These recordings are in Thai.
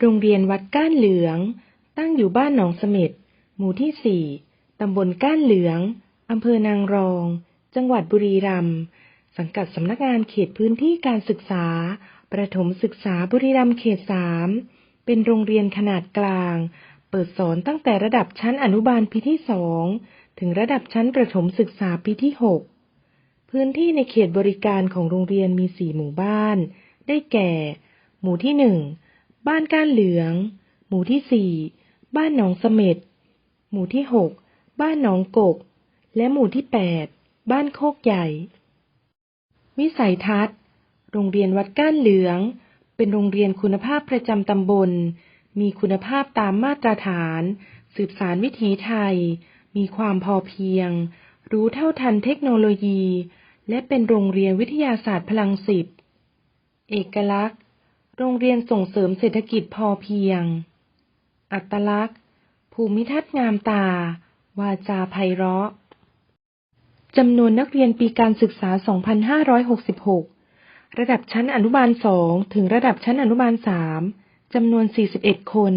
โรงเรียนวัดก้านเหลือง ตั้งอยู่บ้านหนองเสม็ด หมู่ที่4ตำบลก้านเหลือง อำเภอนางรอง จังหวัดบุรีรัมย์ สังกัดสำนักงานเขตพื้นที่การศึกษา ประถมศึกษาบุรีรัมย์เขต3เป็นโรงเรียนขนาดกลาง เปิดสอนตั้งแต่ระดับชั้นอนุบาลปีที่2ถึงระดับชั้นประถมศึกษาปีที่6พื้นที่ในเขตบริการของโรงเรียนมี4หมู่บ้าน ได้แก่ หมู่ที่1 บ้านก้านเหลือง หมู่ที่4บ้านหนองเสม็ด หมู่ที่6บ้านหนองกก และหมู่ที่8บ้านโคกใหญ่ วิสัยทัศน์ โรงเรียนวัดก้านเหลือง เป็นโรงเรียนคุณภาพประจำตำบล มีคุณภาพตามมาตรฐาน สืบสารวิถีไทย มีความพอเพียง รู้เท่าทันเทคโนโลยี และเป็นโรงเรียนวิทยาศาสตร์พลังสิบ เอกลักษณ์ โรงเรียนส่งเสริมเศรษฐกิจพอเพียง อัตลักษณ์ ภูมิทัศน์งามตา วาจาไพเราะ จำนวนนักเรียนปีการศึกษา 2566 ระดับชั้นอนุบาล 2 ถึงระดับชั้นอนุบาล 3 จำนวน 41 คน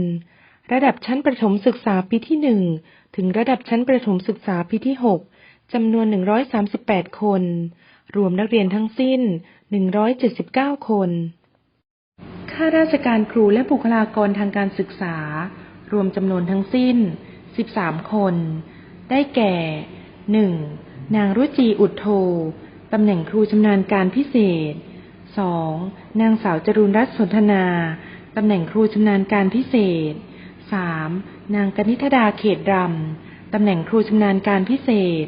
ระดับชั้นประถมศึกษาปีที่ 1 ถึงระดับชั้นประถมศึกษาปีที่ 6 จำนวน 138 คน รวมนักเรียนทั้งสิ้น 179 คน ข้าราชการครูและบุคลากรทางการศึกษา รวมจำนวนทั้งสิ้น 13 คน ได้แก่ 1. นางรุจีอุดโทตำแหน่งครูชำนาญการพิเศษ 2. นางสาวจรุณรัตน์สนทนา ตำแหน่งครูชำนาญการพิเศษ 3. นางกนิษฐดาเขตรำ ตำแหน่งครูชำนาญการพิเศษ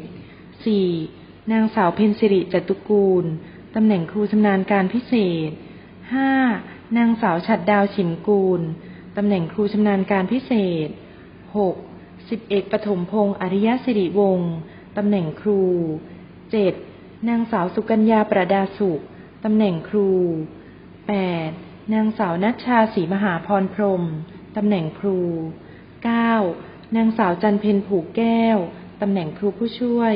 4. นางสาวเพ็ญสิริจตุกูล ตำแหน่งครูชำนาญการพิเศษ 5. นางสาวฉัดดาวฉิมกูล ตำแหน่งครูชำนาญการพิเศษ 6. สิบเอกปฐมพงษ์อริยสิริวงศ์ตำแหน่งครู 7. นางสาวสุกัญญาประดาสุข ตำแหน่งครู 8. นางสาวนัชชาศรีมหาพรพรม ตำแหน่งครู 9. นางสาวจันเพนผูกแก้ว ตำแหน่งครูผู้ช่วย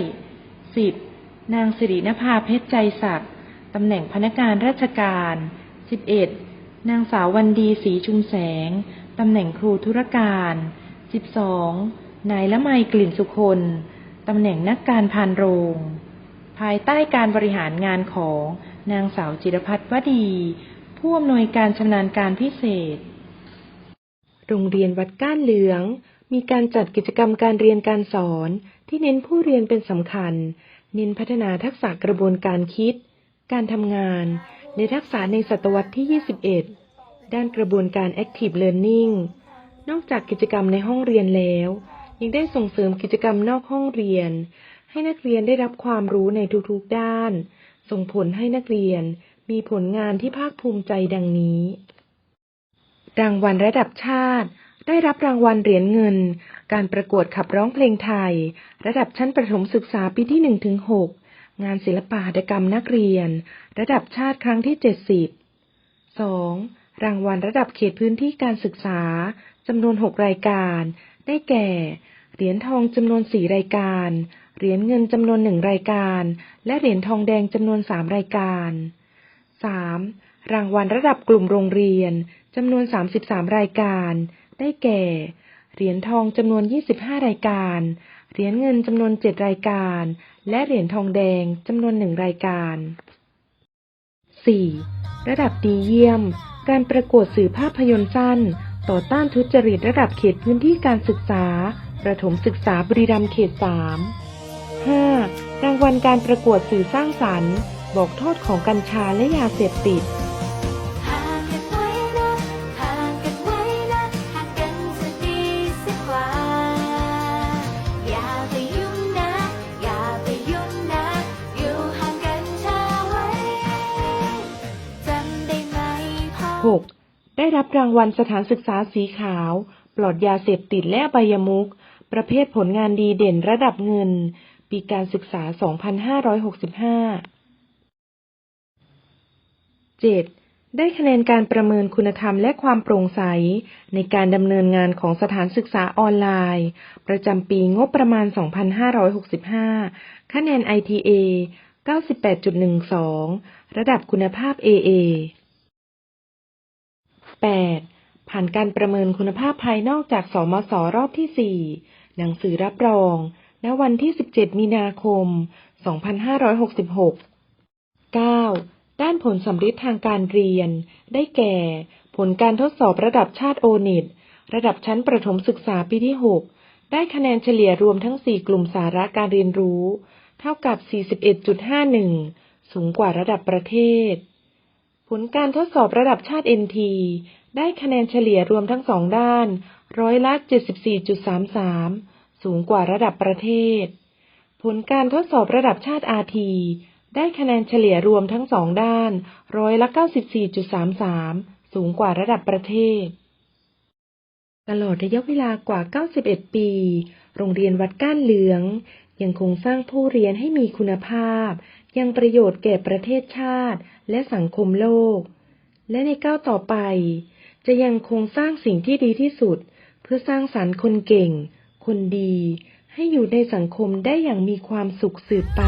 10. นางสิรินภาเพชรใจศักดิ์ตำแหน่งพนักงานราชการ 11. นางสาววันดีศรีชุมแสง ตำแหน่งครูธุรการ 12. นายละไมกลิ่นสุคนตำแหน่งนักการพานโรง ภายใต้การบริหารงานของนางสาวจิรพัฒน์วดี ผู้อำนวยการชำนาญการพิเศษ โรงเรียนวัดก้านเหลือง มีการจัดกิจกรรมการเรียนการสอนที่เน้นผู้เรียนเป็นสำคัญ เน้นพัฒนาทักษะกระบวนการคิด การทำงานในทักษะในศตวรรษที่ 21 ด้านกระบวนการ Active Learning นอกจากกิจกรรมในห้องเรียนแล้ว ยังได้ส่งเสริมกิจกรรมนอกห้องเรียน ให้นักเรียนได้รับความรู้ในทุกๆด้าน ส่งผลให้นักเรียนมีผลงานที่ภาคภูมิใจดังนี้ รางวัลระดับชาติ ได้รับรางวัลเหรียญเงิน การประกวดขับร้องเพลงไทย ระดับชั้นประถมศึกษาปีที่1ถึ งานศิลปหัตถกรรมนักเรียน ระดับชาติครั้งที่ 70 2. รางวัลระดับเขตพื้นที่การศึกษาจำนวน 6 รายการ ได้แก่ เหรียญทองจำนวน 4 รายการ เหรียญเงินจำนวน 1 รายการ และเหรียญทองแดงจำนวน 3 รายการ 3. รางวัลระดับกลุ่มโรงเรียนจำนวน 33 รายการ ได้แก่ เหรียญทองจำนวน 25 รายการ เหรียญเงินจำนวน7รายการ และเหรียญทองแดงจำนวน1รายการ 4. ระดับดีเยี่ยม การประกวดสื่อภาพยนตร์สั้น ต่อต้านทุจริตระดับเขตพื้นที่การศึกษา ประถมศึกษาบุรีรัมย์เขต 3 5. รางวัลการประกวดสื่อสร้างสรรค์ บอกโทษของกัญชาและยาเสพติด 6. ได้รับรางวัลสถานศึกษาสีขาว ปลอดยาเสพติดและอบายมุขประเภทผลงานดีเด่นระดับเงิน ปีการศึกษา 2565 7. ได้คะแนนการประเมินคุณธรรมและความโปร่งใส ในการดำเนินงานของสถานศึกษาออนไลน์ ประจำปีงบประมาณ 2565 คะแนน ITA 98.12 ระดับคุณภาพ AA 8. ผ่านการประเมินคุณภาพภายนอกจากสมสรอบที่ 4 หนังสือรับรอง ณ วันที่ 17 มีนาคม 2566 9. ด้านผลสำฤทธิ์ทางการเรียน ได้แก่ ผลการทดสอบระดับชาติโอเน็ตระดับชั้นประถมศึกษาปีที่ 6 ได้คะแนนเฉลี่ยรวมทั้ง 4 กลุ่มสาระการเรียนรู้ เท่ากับ 41.51 สูงกว่าระดับประเทศ ผลการทดสอบระดับชาติ NT ได้คะแนนเฉลี่ยรวมทั้งสองด้าน ร้อยละ 74.33 สูงกว่าระดับประเทศ ผลการทดสอบระดับชาติ RT ได้คะแนนเฉลี่ยรวมทั้งสองด้าน ร้อยละ 94.33 สูงกว่าระดับประเทศ ตลอดระยะเวลากว่า 91 ปี โรงเรียนวัดก้านเหลือง ยังคงสร้างผู้เรียนให้มีคุณภาพ ยังประโยชน์แก่ประเทศชาติและสังคมโลก และในก้าวต่อไป จะยังคงสร้างสิ่งที่ดีที่สุด เพื่อสร้างสรรค์คนเก่ง คนดี ให้อยู่ในสังคมได้อย่างมีความสุขสืบไป